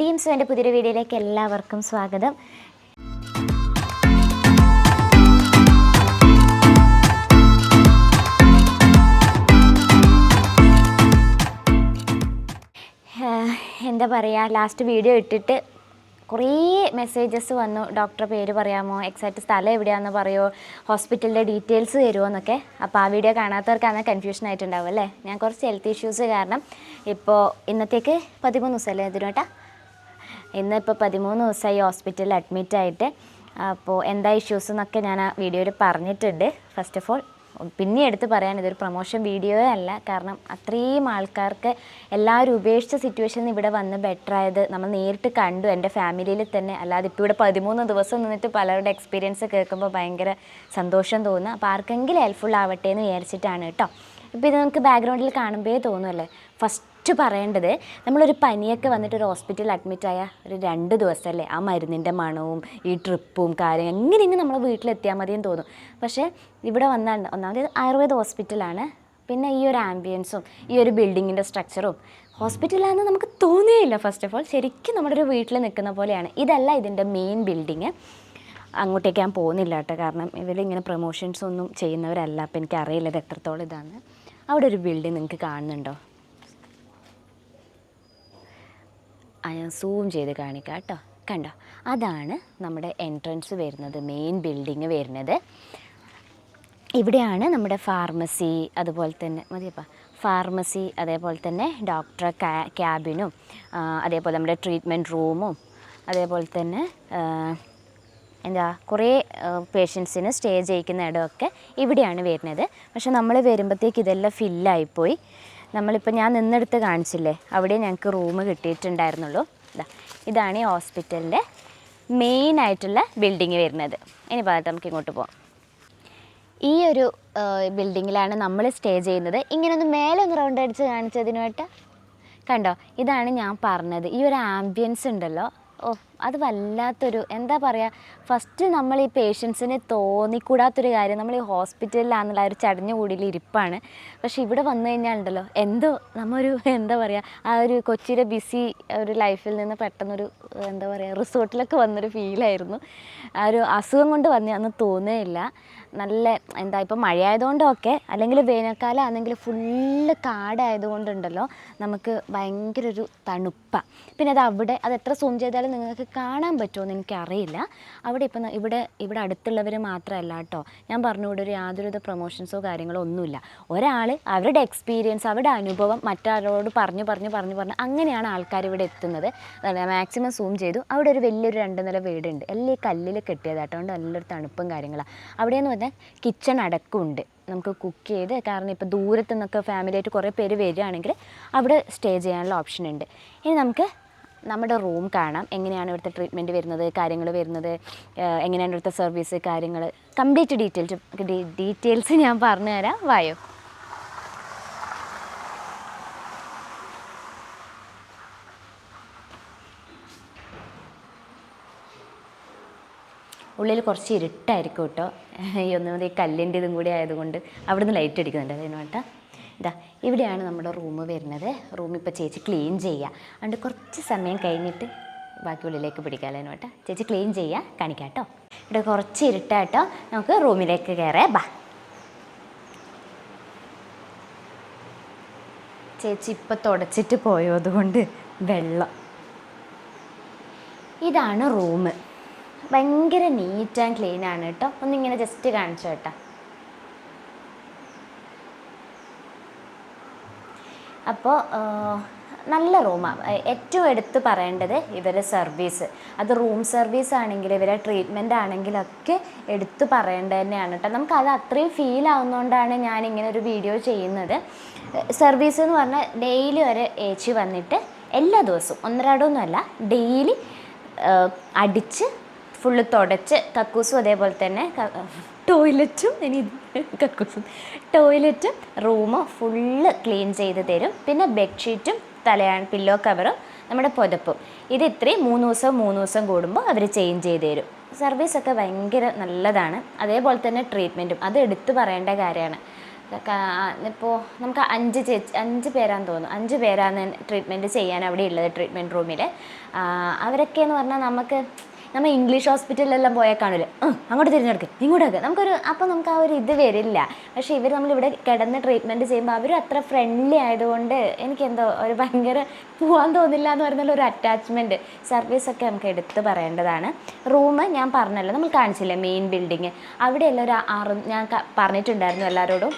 Deems എന്റെ പുതിയൊരു വീഡിയോയിലേക്ക് എല്ലാവർക്കും സ്വാഗതം. എന്താ പറയുക ലാസ്റ്റ് വീഡിയോ ഇട്ടിട്ട് കുറേ മെസ്സേജസ് വന്നു. ഡോക്ടറെ പേര് പറയാമോ എക്സാക്റ്റ് സ്ഥലം എവിടെയാണെന്ന് പറയുമോ ഹോസ്പിറ്റലിന്റെ ഡീറ്റെയിൽസ് തരുമോ എന്നൊക്കെ. അപ്പോൾ ആ വീഡിയോ കാണാത്തവർക്കാണ് കൺഫ്യൂഷൻ ആയിട്ടുണ്ടാവും അല്ലേ? ഞാൻ കുറച്ച് ഹെൽത്ത് ഇഷ്യൂസ് കാരണം ഇപ്പോൾ ഇന്നത്തേക്ക് പതിമൂന്ന് ദിവസമല്ലേ ഇതിനോട്ടാ ഇന്നിപ്പോൾ പതിമൂന്ന് ദിവസമായി ഹോസ്പിറ്റലിൽ അഡ്മിറ്റ് ആയിട്ട്. അപ്പോൾ എന്താ ഇഷ്യൂസ് എന്നൊക്കെ ഞാൻ ആ വീഡിയോയിൽ പറഞ്ഞിട്ടുണ്ട്. ഫസ്റ്റ് ഓഫ് ഓൾ പിന്നെ എടുത്ത് പറയാൻ ഇതൊരു പ്രൊമോഷൻ വീഡിയോ അല്ല. കാരണം അത്രയും ആൾക്കാർക്ക് എല്ലാവരും ഉപേക്ഷിച്ച സിറ്റുവേഷനിൽ ഇവിടെ വന്ന് ബെറ്റർ ആയത് നമ്മൾ നേരിട്ട് കണ്ടു. എന്റെ ഫാമിലിയിൽ തന്നെ അല്ലാതെ ഇപ്പോൾ ഇവിടെ പതിമൂന്ന് ദിവസം നിന്നിട്ട് പലരുടെ എക്സ്പീരിയൻസ് കേൾക്കുമ്പോൾ ഭയങ്കര സന്തോഷം തോന്നുന്നു. അപ്പോൾ ആർക്കെങ്കിലും ഹെൽപ്ഫുൾ ആവട്ടെ എന്ന് വിചാരിച്ചിട്ടാണ് കേട്ടോ. ഇപ്പോൾ ഇത് നമുക്ക് ബാക്ക്ഗ്രൗണ്ടിൽ കാണുമ്പോഴേ തോന്നുമല്ലേ ഫസ്റ്റ് പറയേണ്ടത് നമ്മളൊരു പനിയൊക്കെ വന്നിട്ട് ഒരു ഹോസ്പിറ്റലിൽ അഡ്മിറ്റ് ആയ ഒരു രണ്ട് ദിവസമല്ലേ ആ മരുന്നിന്റെ മണവും ഈ ട്രിപ്പും കാര്യം എങ്ങനെയെങ്കിലും നമ്മൾ വീട്ടിലെത്തിയാൽ മതിയെന്ന് തോന്നും. പക്ഷേ ഇവിടെ വന്നാൽ ഒന്നാമത് ആയുർവേദ ഹോസ്പിറ്റലാണ് പിന്നെ ഈ ഒരു ആംബിയൻസും ഈ ഒരു ബിൽഡിങ്ങിന്റെ സ്ട്രക്ചറും ഹോസ്പിറ്റലാണെന്ന് നമുക്ക് തോന്നിയില്ല ഫസ്റ്റ് ഓഫ് ഓൾ ശരിക്കും നമ്മുടെ ഒരു വീട്ടിൽ നിൽക്കുന്ന പോലെയാണ്. ഇതല്ല ഇതിന്റെ മെയിൻ ബിൽഡിങ് അങ്ങോട്ടേക്ക് ഞാൻ പോകുന്നില്ല കേട്ടോ. കാരണം ഇവരിങ്ങനെ പ്രൊമോഷൻസ് ഒന്നും ചെയ്യുന്നവരല്ല. അപ്പോൾ എനിക്കറിയില്ല ഇത് എത്രത്തോളം ഇതാണ് അവിടെ ഒരു ബിൽഡിംഗ് നിങ്ങൾക്ക് കാണുന്നുണ്ടോ ആ ഞാൻ സൂം ചെയ്ത് കാണിക്കാം കേട്ടോ. കണ്ടോ? അതാണ് നമ്മുടെ എൻട്രൻസ് വരുന്നത് മെയിൻ ബിൽഡിങ് വരുന്നത്. ഇവിടെയാണ് നമ്മുടെ ഫാർമസി അതുപോലെ തന്നെ മതിയപ്പോൾ ഫാർമസി അതേപോലെ തന്നെ ഡോക്ടറെ ക്യാബിനും അതേപോലെ നമ്മുടെ ട്രീറ്റ്മെന്റ് റൂമും അതേപോലെ തന്നെ എന്താ കുറേ പേഷ്യൻസിന് സ്റ്റേ ചെയ്യിക്കുന്ന ഇടമൊക്കെ ഇവിടെയാണ് വരുന്നത്. പക്ഷെ നമ്മൾ വരുമ്പോഴത്തേക്ക് ഇതെല്ലാം ഫില്ലായിപ്പോയി നമ്മളിപ്പോൾ ഞാൻ നിന്നെടുത്ത് കാണിച്ചില്ലേ? അവിടെ ഞങ്ങൾക്ക് റൂം കിട്ടിയിട്ടുണ്ടായിരുന്നുള്ളൂ. ഇതാ ഇതാണ് ഈ ഹോസ്പിറ്റലിന്റെ മെയിൻ ആയിട്ടുള്ള ബിൽഡിങ് വരുന്നത്. ഇനി പറഞ്ഞിട്ട് നമുക്ക് ഇങ്ങോട്ട് പോകാം ഈ ഒരു ബിൽഡിങ്ങിലാണ് നമ്മൾ സ്റ്റേ ചെയ്യുന്നത്. ഇങ്ങനെ ഒന്ന് മേലെ ഒന്ന് റൗണ്ട് അടിച്ച് കാണിച്ചതിനുമായിട്ട് കണ്ടോ? ഇതാണ് ഞാൻ പറഞ്ഞത്. ഈ ഒരു ആംബിയൻസ് ഉണ്ടല്ലോ. ഓ അത് വല്ലാത്തൊരു എന്താ പറയുക ഫസ്റ്റ് നമ്മൾ ഈ പേഷ്യൻസിന് തോന്നിക്കൂടാത്തൊരു കാര്യം നമ്മൾ ഈ ഹോസ്പിറ്റലിലാണെന്നുള്ള ഒരു ചടഞ്ഞ കൂടിയിൽ ഇരിപ്പാണ്. പക്ഷെ ഇവിടെ വന്നു കഴിഞ്ഞാൽ ഉണ്ടല്ലോ എന്തോ നമ്മൊരു എന്താ പറയുക ആ ഒരു കൊച്ചിയുടെ ബിസി ഒരു ലൈഫിൽ നിന്ന് പെട്ടെന്നൊരു എന്താ പറയുക റിസോർട്ടിലൊക്കെ വന്നൊരു ഫീലായിരുന്നു ആ ഒരു അസുഖം കൊണ്ട് വന്നതെന്ന് തോന്നുകയില്ല. നല്ല എന്താ ഇപ്പം മഴയായതുകൊണ്ടൊക്കെ അല്ലെങ്കിൽ വേനൽക്കാലം ആണെങ്കിൽ ഫുള്ള് കാടായതുകൊണ്ടുണ്ടല്ലോ നമുക്ക് ഭയങ്കര ഒരു തണുപ്പാണ് പിന്നെ അത് അവിടെ അത് എത്ര സൂം ചെയ്താലും നിങ്ങൾക്ക് കാണാൻ പറ്റുമോ എനിക്കറിയില്ല. അവിടെ ഇപ്പം ഇവിടെ ഇവിടെ അടുത്തുള്ളവർ മാത്രമല്ല കേട്ടോ. ഞാൻ പറഞ്ഞു ഇവിടെ ഒരു യാതൊരുവിധ പ്രൊമോഷൻസോ കാര്യങ്ങളോ ഒന്നുമില്ല. ഒരാൾ അവരുടെ എക്സ്പീരിയൻസ് അവരുടെ അനുഭവം മറ്റാരോട് പറഞ്ഞു പറഞ്ഞു പറഞ്ഞു പറഞ്ഞു അങ്ങനെയാണ് ആൾക്കാർ ഇവിടെ എത്തുന്നത്. മാക്സിമം സൂം ചെയ്തു. അവിടെ ഒരു വലിയൊരു രണ്ട് നില വീടുണ്ട്. എല്ലാം ഈ കല്ലിൽ കെട്ടിയതാട്ടോ അതുകൊണ്ട് നല്ലൊരു തണുപ്പും കാര്യങ്ങളാണ് അവിടെയെന്ന് പറഞ്ഞാൽ കിച്ചൺ അടക്കമുണ്ട് നമുക്ക് കുക്ക് ചെയ്ത് കാരണം ഇപ്പോൾ ദൂരത്തു നിന്നൊക്കെ ഫാമിലിയായിട്ട് കുറേ പേര് വരികയാണെങ്കിൽ അവിടെ സ്റ്റേ ചെയ്യാനുള്ള ഓപ്ഷൻ ഉണ്ട്. ഇനി നമുക്ക് നമ്മുടെ റൂം കാണാം. എങ്ങനെയാണ് ഇവിടുത്തെ ട്രീറ്റ്മെന്റ് വരുന്നത് കാര്യങ്ങൾ വരുന്നത് എങ്ങനെയാണ് ഇവിടുത്തെ സർവീസ് കാര്യങ്ങൾ. കംപ്ലീറ്റ് ഡീറ്റെയിൽസ് ഡീറ്റെയിൽസ് ഞാൻ പറഞ്ഞു തരാം വായോ. ഉള്ളിൽ കുറച്ച് ഇരുട്ടായിരിക്കും കേട്ടോ. ഈ ഒന്നുമതി കല്ലിന്റെ ഇതും കൂടി ആയതുകൊണ്ട് അവിടുന്ന് ലൈറ്റ് അടിക്കുന്നുണ്ട് അതിന് വേണ്ട. ഇതാ ഇവിടെയാണ് നമ്മുടെ റൂം വരുന്നത്. റൂം ഇപ്പോൾ ചേച്ചി ക്ലീൻ ചെയ്യുക അതുകൊണ്ട് കുറച്ച് സമയം കഴിഞ്ഞിട്ട് ബാക്കി ഉള്ളിലേക്ക് പിടിക്കാമല്ലോ വേണ്ട. ചേച്ചി ക്ലീൻ ചെയ്യുക കാണിക്കാം കേട്ടോ. ഇവിടെ കുറച്ച് ഇരുട്ടാട്ടോ. നമുക്ക് റൂമിലേക്ക് കയറേ ബാ. ചേച്ചി ഇപ്പം തുടച്ചിട്ട് പോയതുകൊണ്ട് വെള്ളം. ഇതാണ് റൂം ഭയങ്കര നീറ്റ് ആൻഡ് ക്ലീൻ ആണ് കേട്ടോ. ഒന്നിങ്ങനെ ജസ്റ്റ് കാണിച്ചു കേട്ടോ. അപ്പോൾ നല്ല റൂമാണ് ഏറ്റവും എടുത്ത് പറയേണ്ടത് ഇവരെ സർവീസ് അത് റൂം സർവീസ് ആണെങ്കിൽ ഇവരെ ട്രീറ്റ്മെന്റ് ആണെങ്കിലൊക്കെ എടുത്ത് പറയേണ്ടത് തന്നെയാണ് കേട്ടോ. നമുക്ക് അത് അത്രയും ഫീൽ ആവുന്നതുകൊണ്ടാണ് ഞാൻ ഇങ്ങനെ ഒരു വീഡിയോ ചെയ്യുന്നത്. സർവീസ് എന്ന് പറഞ്ഞാൽ ഡെയിലി ഒരു ഏച്ചി വന്നിട്ട് എല്ലാ ദിവസവും ഒന്നരാടമൊന്നുമല്ല ഡെയിലി അടിച്ച് ഫുള്ള് തുടച്ച് കക്കൂസും അതേപോലെ തന്നെ ടോയ്ലറ്റും ഇനി കക്കൂസും. ടോയ്ലറ്റും റൂമും ഫുള്ള് ക്ലീൻ ചെയ്ത് തരും. പിന്നെ ബെഡ്ഷീറ്റും തലയാണ് പില്ലോ കവറും നമ്മുടെ പുതപ്പും. ഇത് ഇത്രയും മൂന്ന് ദിവസം മൂന്ന് ദിവസം കൂടുമ്പോൾ അവർ ചേഞ്ച് ചെയ്ത് തരും. സർവീസൊക്കെ ഭയങ്കര നല്ലതാണ്. അതേപോലെ തന്നെ ട്രീറ്റ്മെന്റും അത് എടുത്തു പറയേണ്ട കാര്യമാണ്. ഇപ്പോൾ നമുക്ക് അഞ്ച് ചേച്ചി അഞ്ച് പേരാന്ന് തോന്നുന്നു. അഞ്ച് പേരാണ് ട്രീറ്റ്മെന്റ് ചെയ്യാൻ അവിടെ ഉള്ളത് ട്രീറ്റ്മെന്റ് റൂമിൽ അവരൊക്കെ എന്ന് പറഞ്ഞാൽ നമുക്ക് നമ്മൾ ഇംഗ്ലീഷ് ഹോസ്പിറ്റലിലെല്ലാം പോയാൽ കാണില്ല അങ്ങോട്ട് തിരഞ്ഞെടുക്ക്. ഇങ്ങോട്ടൊക്കെ നമുക്കൊരു അപ്പോൾ നമുക്ക് ആ ഒരു ഇത് വരില്ല. പക്ഷേ ഇവർ നമ്മളിവിടെ കിടന്ന് ട്രീറ്റ്മെന്റ് ചെയ്യുമ്പോൾ അവർ അത്ര ഫ്രണ്ട്ലി ആയതുകൊണ്ട് എനിക്കെന്തോ ഒരു ഭയങ്കര പോകാൻ തോന്നില്ല എന്ന് പറഞ്ഞാൽ ഒരു അറ്റാച്ച്മെന്റ് സർവീസൊക്കെ നമുക്ക് എടുത്ത് പറയേണ്ടതാണ്. റൂം ഞാൻ പറഞ്ഞല്ലോ നമ്മൾ കാണിച്ചില്ലേ മെയിൻ ബിൽഡിങ് അവിടെയെല്ലാം ഒരു ആറ് ഞാൻ പറഞ്ഞിട്ടുണ്ടായിരുന്നു എല്ലാവരോടും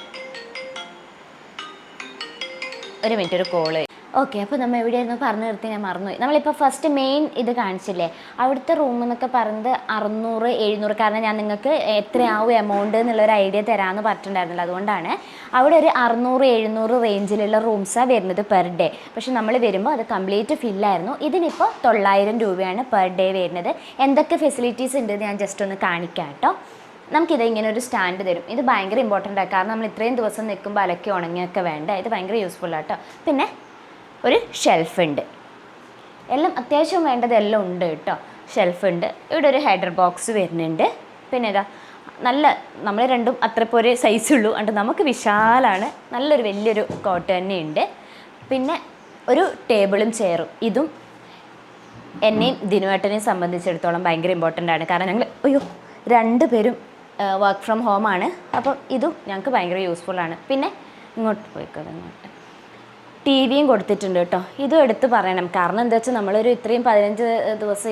ഒരു മിനിറ്റ് ഒരു കോൾ ഓക്കെ അപ്പോൾ നമ്മൾ എവിടെയായിരുന്നു പറഞ്ഞു നിർത്തി ഞാൻ മറന്നുപോയി. നമ്മളിപ്പോൾ ഫസ്റ്റ് മെയിൻ ഇത് കാണിച്ചില്ലേ? അവിടുത്തെ റൂം എന്നൊക്കെ പറഞ്ഞത് അറുന്നൂറ് എഴുന്നൂറ്. കാരണം ഞാൻ നിങ്ങൾക്ക് എത്രയാവും എമൗണ്ട് എന്നുള്ളൊരു ഐഡിയ തരാമെന്ന് പറഞ്ഞിട്ടുണ്ടായിരുന്നല്ലോ അതുകൊണ്ടാണ്. അവിടെ ഒരു അറുന്നൂറ് എഴുന്നൂറ് റേഞ്ചിലുള്ള റൂംസാണ് വരുന്നത് പെർ ഡേ പക്ഷെ നമ്മൾ വരുമ്പോൾ അത് കംപ്ലീറ്റ് ഫില്ലായിരുന്നു ഇതിനിപ്പോൾ തൊള്ളായിരം രൂപയാണ് പെർ ഡേ വരുന്നത്. എന്തൊക്കെ ഫെസിലിറ്റീസ് ഉണ്ട് ഞാൻ ജസ്റ്റ് ഒന്ന് കാണിക്കാം കേട്ടോ. നമുക്കിത് ഇങ്ങനെ ഒരു സ്റ്റാൻഡ് തരും. ഇത് ഭയങ്കര ഇമ്പോർട്ടന്റ് ആണ് കാരണം നമ്മൾ ഇത്രയും ദിവസം നിൽക്കുമ്പോൾ അലക്കി ഉണങ്ങിയൊക്കെ വേണ്ട. ഇത് ഭയങ്കര യൂസ്ഫുൾ ആട്ടോ പിന്നെ ഒരു ഷെൽഫ് ഉണ്ട്. എല്ലാം അത്യാവശ്യം വേണ്ടതെല്ലാം ഉണ്ട് കേട്ടോ. ഷെൽഫ് ഉണ്ട്. ഇവിടെ ഒരു ഹെഡർ ബോക്സ് വരുന്നുണ്ട്. പിന്നെ ഇതാ നല്ല നമ്മൾ രണ്ടും അത്രപ്പോ ഒരു സൈസ് സൈസുള്ളൂ അതുകൊണ്ട് നമുക്ക് വിശാലാണ് നല്ലൊരു വലിയൊരു കോട്ട് തന്നെയുണ്ട്. പിന്നെ ഒരു ടേബിളും ചെയറും ഇതും എന്നെയും ദിനുവേട്ടനെയും സംബന്ധിച്ചിടത്തോളം ഭയങ്കര ഇമ്പോർട്ടന്റ് ആണ്. കാരണം ഞങ്ങൾ അയ്യോ രണ്ട് പേരും വർക്ക് ഫ്രം ഹോമാണ് അപ്പം ഇതും ഞങ്ങൾക്ക് ഭയങ്കര യൂസ്ഫുൾ ആണ്. പിന്നെ ഇങ്ങോട്ട് പോയിക്കോ ഇങ്ങോട്ട്. ടി വിയും കൊടുത്തിട്ടുണ്ട് കേട്ടോ. ഇതും എടുത്ത് പറയണം. കാരണം എന്താ വെച്ചാൽ നമ്മളൊരു ഇത്രയും പതിനഞ്ച് ദിവസം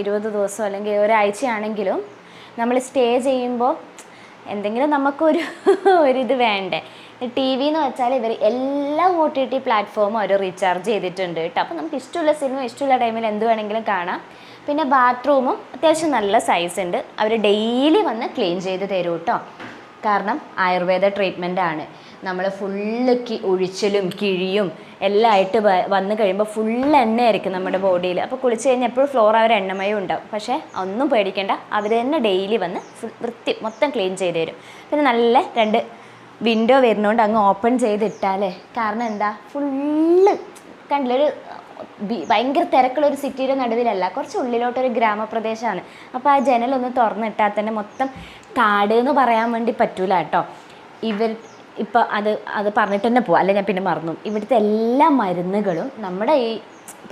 ഇരുപത് ദിവസം അല്ലെങ്കിൽ ഒരാഴ്ചയാണെങ്കിലും നമ്മൾ സ്റ്റേ ചെയ്യുമ്പോൾ എന്തെങ്കിലും നമുക്കൊരു ഒരിത് വേണ്ടേ. ടി വി എന്ന് വെച്ചാൽ ഇവർ എല്ലാ ഒ ടി ടി പ്ലാറ്റ്ഫോമും അവർ റീചാർജ് ചെയ്തിട്ടുണ്ട് കേട്ടോ. അപ്പോൾ നമുക്ക് ഇഷ്ടമുള്ള സിനിമ ഇഷ്ടമുള്ള ടൈമിൽ എന്ത് വേണമെങ്കിലും കാണാം. പിന്നെ ബാത്റൂമും അത്യാവശ്യം നല്ല സൈസ് ഉണ്ട്. അവർ ഡെയിലി വന്ന് ക്ലീൻ ചെയ്ത് തരും കേട്ടോ. കാരണം ആയുർവേദ ട്രീറ്റ്മെന്റ് ആണ്. നമ്മൾ ഫുള്ള് കി ഒഴിച്ചിലും കിഴിയും എല്ലാം ആയിട്ട് വന്നു കഴിയുമ്പോൾ ഫുൾ എണ്ണയായിരിക്കും നമ്മുടെ ബോഡിയിൽ അപ്പോൾ കുളിച്ച് കഴിഞ്ഞാൽ എപ്പോഴും ഫ്ലോർ അവർ എണ്ണമയം ഉണ്ടാവും. പക്ഷേ ഒന്നും പേടിക്കേണ്ട. അവർ തന്നെ ഡെയിലി വന്ന് ഫുൾ വൃത്തി മൊത്തം ക്ലീൻ ചെയ്ത് തരും. പിന്നെ നല്ല രണ്ട് വിൻഡോ വരുന്നതുകൊണ്ട് അങ്ങ് ഓപ്പൺ ചെയ്തിട്ടാലേ. കാരണം എന്താ? ഫുള്ള് കണ്ടില്ലൊരു ഭയങ്കര തിരക്കുള്ള ഒരു സിറ്റിയുടെ നടുവിലല്ല. കുറച്ച് ഉള്ളിലോട്ടൊരു ഗ്രാമപ്രദേശമാണ് അപ്പോൾ ആ ജനലൊന്ന് തുറന്നിട്ടാൽ തന്നെ മൊത്തം കാട് എന്ന് പറയാൻ വേണ്ടി പറ്റൂല കേട്ടോ. ഇവർ ഇപ്പോൾ അത് അത് പറഞ്ഞിട്ട് തന്നെ പോവാം. അല്ലെ ഞാൻ പിന്നെ മറന്നു. ഇവിടുത്തെ എല്ലാ മരുന്നുകളും നമ്മുടെ ഈ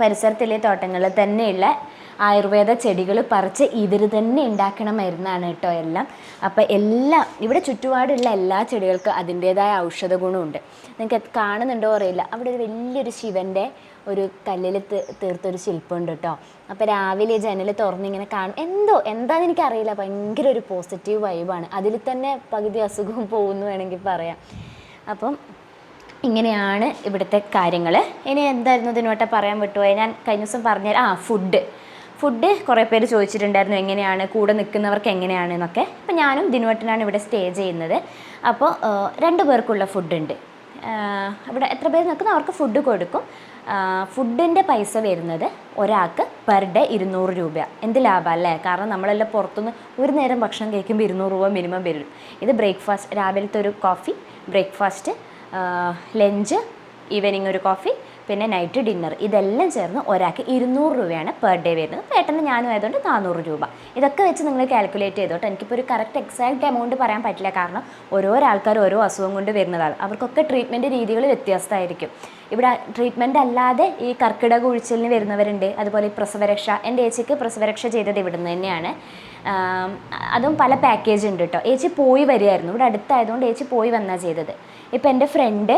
പരിസരത്തിലെ തോട്ടങ്ങളിൽ തന്നെയുള്ള ആയുർവേദ ചെടികൾ പറിച്ച് ഇവർ തന്നെ ഉണ്ടാക്കണ മരുന്നാണ് കേട്ടോ എല്ലാം. അപ്പോൾ എല്ലാം ഇവിടെ ചുറ്റുപാടുള്ള എല്ലാ ചെടികൾക്കും അതിന്റേതായ ഔഷധ ഗുണമുണ്ട്. നിങ്ങൾക്ക് കാണുന്നുണ്ടോ അറിയില്ല. അവിടെ ഒരു വലിയൊരു ശിവന്റെ ഒരു കല്ലിൽ തീർത്തൊരു ശില്പമുണ്ട് കേട്ടോ അപ്പോൾ രാവിലെ ജനൽ തുറന്നിങ്ങനെ കാണും. എന്തോ എന്താണെന്ന് എനിക്കറിയില്ല. ഭയങ്കര ഒരു പോസിറ്റീവ് വൈബാണ് അതിൽ തന്നെ പകുതി അസുഖവും പോകുന്നു വേണമെങ്കിൽ പറയാം. അപ്പം ഇങ്ങനെയാണ് ഇവിടുത്തെ കാര്യങ്ങൾ ഇനി എന്തായിരുന്നു ഇതിനോട്ടെ പറയാൻ വിട്ടുപോയി? ഞാൻ കഴിഞ്ഞ ദിവസം പറഞ്ഞ ആ ഫുഡ് ഫുഡ് കുറേ പേര് ചോദിച്ചിട്ടുണ്ടായിരുന്നു എങ്ങനെയാണ് കൂടെ നിൽക്കുന്നവർക്ക് എങ്ങനെയാണ് എന്നൊക്കെ. അപ്പോൾ ഞാനും ദിനുവട്ടനാണ് ഇവിടെ സ്റ്റേ ചെയ്യുന്നത്. അപ്പോൾ രണ്ട് പേർക്കുള്ള ഫുഡുണ്ട് ഇവിടെ എത്ര പേര് നിൽക്കുന്നു? അവർക്ക് ഫുഡ് കൊടുക്കും. ഫുഡിന്റെ പൈസ വരുന്നത് ഒരാൾക്ക് പെർ ഡേ ഇരുന്നൂറ് രൂപ. എന്ത് ലാഭം അല്ലേ? കാരണം നമ്മളെല്ലാം പുറത്തുനിന്ന് ഒരു നേരം ഭക്ഷണം കഴിക്കുമ്പോൾ ഇരുന്നൂറ് രൂപ മിനിമം വരും. ഇത് ബ്രേക്ക്ഫാസ്റ്റ് രാവിലത്തെ ഒരു കോഫി ബ്രേക്ക്ഫാസ്റ്റ് ലഞ്ച് ഈവനിങ് ഒരു കോഫി പിന്നെ നൈറ്റ് ഡിന്നർ ഇതെല്ലാം ചേർന്ന് ഒരാൾക്ക് ഇരുന്നൂറ് രൂപയാണ് പെർ ഡേ വരുന്നത്. പേട്ടന് ഞാനും ആയതുകൊണ്ട് നാനൂറ് രൂപ. ഇതൊക്കെ വെച്ച് നിങ്ങൾ കാൽക്കുലേറ്റ് ചെയ്തോട്ടെ. എനിക്കിപ്പോൾ ഒരു കറക്റ്റ് എക്സാക്റ്റ് എമൗണ്ട് പറയാൻ പറ്റില്ല. കാരണം ഓരോ ആൾക്കാർ ഓരോ അസുഖം കൊണ്ട് വരുന്നതാണ്. അവർക്കൊക്കെ ട്രീറ്റ്മെന്റ് രീതികൾ വ്യത്യസ്തമായിരിക്കും. ഇവിടെ ട്രീറ്റ്മെന്റ് അല്ലാതെ ഈ കർക്കിടക ഉഴിച്ചിലിന് വരുന്നവരുണ്ട്. അതുപോലെ പ്രസവരക്ഷ എന്റെ ഏച്ചിക്ക് പ്രസവരക്ഷ ചെയ്തത് ഇവിടുന്ന് തന്നെയാണ്. അതും പല പാക്കേജ് ഉണ്ട് കേട്ടോ ഏച്ചി പോയി വരികയായിരുന്നു. ഇവിടെ അടുത്തായതുകൊണ്ട് ഏച്ചി പോയി വന്നാ ചെയ്തത്. ഇപ്പം എന്റെ ഫ്രണ്ട്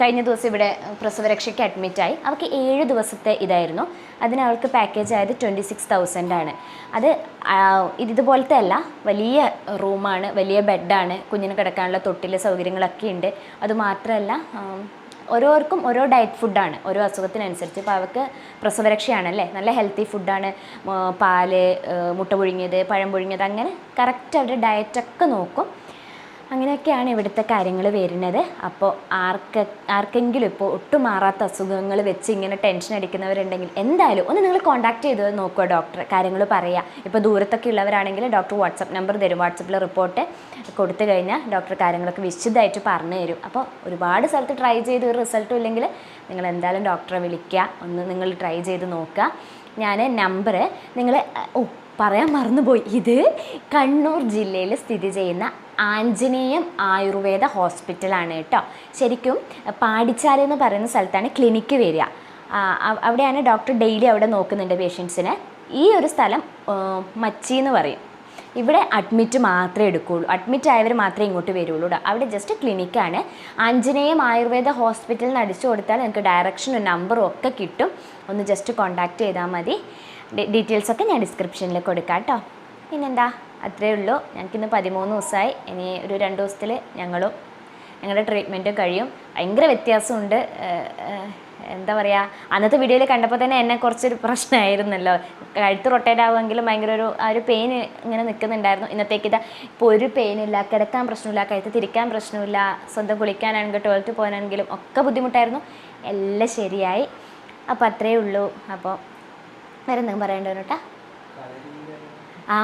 കഴിഞ്ഞ ദിവസം ഇവിടെ പ്രസവരക്ഷയ്ക്ക് അഡ്മിറ്റായി അവൾക്ക് ഏഴ് ദിവസത്തെ ഇതായിരുന്നു. അതിന് അവൾക്ക് പാക്കേജ് ആയത് ട്വന്റി സിക്സ് തൗസൻഡ് ആണ്. അത് ഇതുപോലത്തെ അല്ല വലിയ റൂമാണ് വലിയ ബെഡാണ് കുഞ്ഞിന് കിടക്കാനുള്ള തൊട്ടിലെ സൗകര്യങ്ങളൊക്കെ ഉണ്ട്. അതുമാത്രമല്ല ഓരോർക്കും ഓരോ ഡയറ്റ് ഫുഡാണ് ഓരോ അസുഖത്തിനനുസരിച്ച് ഇപ്പോൾ അവർക്ക് പ്രസവരക്ഷയാണല്ലേ? നല്ല ഹെൽത്തി ഫുഡാണ് പാൽ മുട്ട പുഴുങ്ങിയത് പഴം പുഴുങ്ങിയത് അങ്ങനെ കറക്റ്റ് അവരുടെ ഡയറ്റൊക്കെ നോക്കും. അങ്ങനെയൊക്കെയാണ് ഇവിടുത്തെ കാര്യങ്ങൾ വരുന്നത്. അപ്പോൾ ആർക്ക് ആർക്കെങ്കിലും ഇപ്പോൾ ഒട്ടും മാറാത്ത അസുഖങ്ങൾ വെച്ച് ഇങ്ങനെ ടെൻഷൻ അടിക്കുന്നവരുണ്ടെങ്കിൽ എന്തായാലും ഒന്ന് നിങ്ങൾ കോൺടാക്ട് ചെയ്ത് നോക്കുക ഡോക്ടറെ കാര്യങ്ങൾ പറയുക ഇപ്പോൾ ദൂരത്തൊക്കെ ഉള്ളവരാണെങ്കിൽ ഡോക്ടർ വാട്സപ്പ് നമ്പർ തരും. വാട്സപ്പിൽ റിപ്പോർട്ട് കൊടുത്തു കഴിഞ്ഞാൽ ഡോക്ടർ കാര്യങ്ങളൊക്കെ വിശദമായിട്ട് പറഞ്ഞു തരും. അപ്പോൾ ഒരുപാട് സ്ഥലത്ത് ട്രൈ ചെയ്ത് ഒരു റിസൾട്ടും ഇല്ലെങ്കിൽ നിങ്ങൾ എന്തായാലും ഡോക്ടറെ വിളിക്കുക. ഒന്ന് നിങ്ങൾ ട്രൈ ചെയ്ത് നോക്കുക. ഞാൻ നമ്പർ നിങ്ങൾ ഓ പറയാൻ മറന്നുപോയി. ഇത് കണ്ണൂർ ജില്ലയിൽ സ്ഥിതി ചെയ്യുന്ന ആഞ്ജനേയം ആയുർവേദ ഹോസ്പിറ്റലാണ് കേട്ടോ. ശരിക്കും പാടിച്ചാൽ എന്ന് പറയുന്ന സ്ഥലത്താണ് ക്ലിനിക്ക് വരിക. അവിടെയാണ് ഡോക്ടർ ഡെയിലി അവിടെ നോക്കുന്നുണ്ട് പേഷ്യൻസിനെ. ഈ ഒരു സ്ഥലം മച്ചി എന്ന് പറയും. ഇവിടെ അഡ്മിറ്റ് മാത്രമേ എടുക്കുകയുള്ളൂ അഡ്മിറ്റ് ആയവർ മാത്രമേ ഇങ്ങോട്ട് വരുള്ളൂ. അവിടെ ജസ്റ്റ് ക്ലിനിക്കാണ്. ആഞ്ജനേയം ആയുർവേദ ഹോസ്പിറ്റലിൽ നിന്ന് അടിച്ചു കൊടുത്താൽ നിങ്ങൾക്ക് ഡയറക്ഷനും നമ്പറും ഒക്കെ കിട്ടും. ഒന്ന് ജസ്റ്റ് കോൺടാക്റ്റ് ചെയ്താൽ മതി. ഡീറ്റെയിൽസ് ഒക്കെ ഞാൻ ഡിസ്ക്രിപ്ഷനിൽ കൊടുക്കാം കേട്ടോ പിന്നെന്താ? അത്രയേ ഉള്ളൂ. ഞങ്ങൾക്കിന്ന് പതിമൂന്ന് ദിവസമായി. ഇനി ഒരു രണ്ട് ദിവസത്തിൽ ഞങ്ങളും ഞങ്ങളുടെ ട്രീറ്റ്മെന്റ് കഴിയും. ഭയങ്കര വ്യത്യാസമുണ്ട്. എന്താ പറയുക അന്നത്തെ വീഡിയോയിൽ കണ്ടപ്പോൾ തന്നെ എന്നെ കുറച്ചൊരു പ്രശ്നമായിരുന്നല്ലോ കഴുത്ത് റൊട്ടേറ്റ് ആവുമെങ്കിലും ഭയങ്കര ഒരു ആ ഒരു പെയിൻ ഇങ്ങനെ നിൽക്കുന്നുണ്ടായിരുന്നു ഇന്നത്തേക്ക് ഇതാ ഇപ്പോൾ ഒരു പെയിനില്ല കിടക്കാൻ പ്രശ്നമില്ല. കഴുത്ത് തിരിക്കാൻ പ്രശ്നമില്ല. സ്വന്തം കുളിക്കാനാണെങ്കിലും ടോയ്ലറ്റ് പോകാനാണെങ്കിലും ഒക്കെ ബുദ്ധിമുട്ടായിരുന്നു. എല്ലാം ശരിയായി. അപ്പോൾ അത്രയേ ഉള്ളൂ. അപ്പോൾ വേറെ എന്തെങ്കിലും പറയേണ്ടത് കേട്ടോ. ആ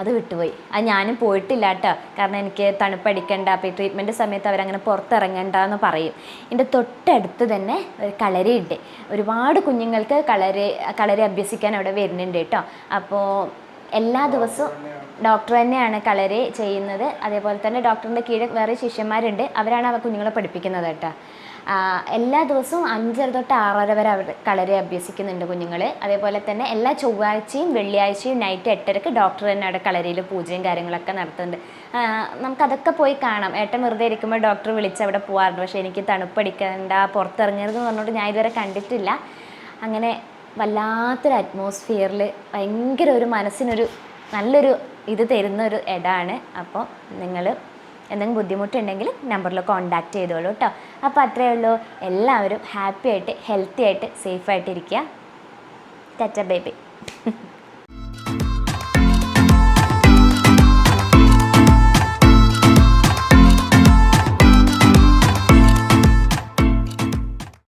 അത് വിട്ടുപോയി. അത് ഞാനും പോയിട്ടില്ല കേട്ടോ. കാരണം എനിക്ക് തണുപ്പടിക്കണ്ട അപ്പോൾ ഈ ട്രീറ്റ്മെന്റ് സമയത്ത് അവരങ്ങനെ പുറത്തിറങ്ങണ്ട എന്ന് പറയും. എന്റെ തൊട്ടടുത്ത് തന്നെ ഒരു കളരിയുണ്ട്. ഒരുപാട് കുഞ്ഞുങ്ങൾക്ക് കളരി കളരി അഭ്യസിക്കാൻ അവിടെ വരുന്നുണ്ട് കേട്ടോ. അപ്പോൾ എല്ലാ ദിവസവും ഡോക്ടർ തന്നെയാണ് കളരി ചെയ്യുന്നത്. അതേപോലെ തന്നെ ഡോക്ടറിന്റെ കീഴിൽ വേറെ ശിഷ്യന്മാരുണ്ട്. അവരാണ് ആ കുഞ്ഞുങ്ങളെ പഠിപ്പിക്കുന്നത് കേട്ടോ. എല്ലാ ദിവസവും അഞ്ചര തൊട്ട് ആറര വരെ അവർ കളരി അഭ്യസിക്കുന്നുണ്ട് കുഞ്ഞുങ്ങൾ അതേപോലെ തന്നെ എല്ലാ ചൊവ്വാഴ്ചയും വെള്ളിയാഴ്ചയും നൈറ്റ് എട്ടരക്ക് ഡോക്ടർ തന്നെ അവിടെ കളരിയിൽ പൂജയും കാര്യങ്ങളൊക്കെ നടത്തുന്നുണ്ട്. നമുക്കതൊക്കെ പോയി കാണാം. ഏട്ടൻ വെറുതെ ഇരിക്കുമ്പോൾ ഡോക്ടർ വിളിച്ച് അവിടെ പോകാറുണ്ട് പക്ഷേ എനിക്ക് തണുപ്പടിക്കണ്ട പുറത്തിറങ്ങരുത് എന്ന് പറഞ്ഞിട്ട് ഞാൻ ഇതുവരെ കണ്ടിട്ടില്ല. അങ്ങനെ വല്ലാത്തൊരു അറ്റ്മോസ്ഫിയറിൽ ഭയങ്കര ഒരു മനസ്സിനൊരു നല്ലൊരു ഇത് തരുന്ന ഒരു ഇടമാണ് അപ്പോൾ നിങ്ങൾ എന്തെങ്കിലും ബുദ്ധിമുട്ടുണ്ടെങ്കിൽ നമ്പറിൽ കോൺടാക്ട് ചെയ്തോളൂ കേട്ടോ അപ്പോൾ അത്രയേ ഉള്ളൂ. എല്ലാവരും ഹാപ്പി ആയിട്ട് ഹെൽത്തി ആയിട്ട് സേഫ് ആയിട്ട് ഇരിക്കുക ടാറ്റ ബേബി